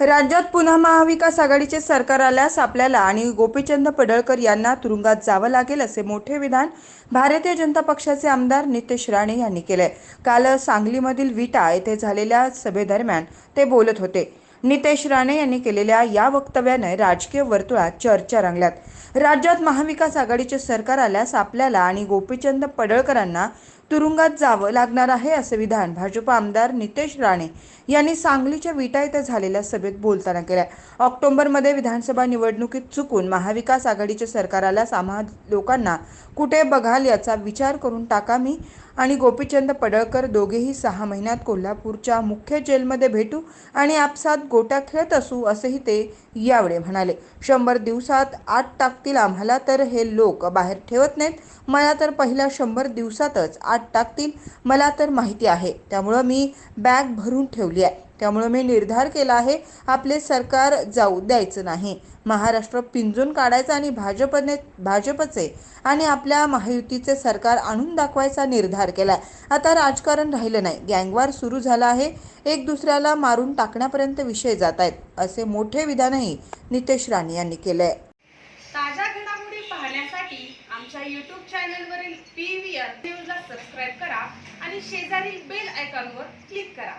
राज्यात पुन्हा महाविकास आघाडीचे सरकार आल्यास आपल्याला आणि गोपीचंद पडळकर यांना तुरुंगात जावं लागेल असे मोठे विधान भारतीय जनता पक्षाचे आमदार नितेश राणे यांनी केले काल सांगलीमधील विटा येथे झालेल्या सभेदरम्यान ते बोलत होते. नितेश राणे यांनी केलेल्या या वक्तव्याने राजकीय वर्तुळात चर्चा रंगल्यात. राज्यात महाविकास आघाडीचे सरकार आल्यास आपल्याला आणि गोपीचंद पडळकरांना तुरुंगात जावं लागणार आहे असे विधान भाजप आमदार नितेश राणे यांनी सांगलीच्या विटा इथं झालेल्या सभेत बोलताना केलं ऑक्टोबरमध्ये विधानसभा निवडणुकीत चुकून महाविकास आघाडीच्या सरकाराला सामा लोकांना कुठे बघाल याचा विचार करून टाका मी आणि गोपीचंद पडळकर दोघेही सहा महिन्यात कोल्हापूरच्या मुख्य जेलमध्ये भेटू आणि आपसात गोट्या खेळत असू असेही ते यावेळी म्हणाले. शंभर दिवसात आत टाकतील आम्हाला तर हे लोक बाहेर ठेवत नाहीत. मला तर पहिल्या शंभर दिवसातच आत टाकतील मला तर माहिती आहे. त्यामुळं मी बॅग भरून ठेवली आहे. त्यामुळं मी निर्धार केला आहे आपले सरकार जाऊ द्यायचं नाही. महाराष्ट्र पिंजून काढायचं आणि भाजपने भाजपचे आणि आपल्या महायुतीचे सरकार आणून दाखवायचा निर्धार केला आता राजकारण राहिलं नाही. गँगवार सुरू झाला आहे. एक दुसऱ्याला मारून टाकण्यापर्यंत विषय जात आहेत असे मोठे विधानही नितेश राणे यांनी केलं आहे पाहण्यासाठी आमच्या यूट्यूब चॅनलवरील पी व्ही आर न्यूजला सबस्क्राईब करा आणि शेजारील बेल आयकॉनवर क्लिक करा.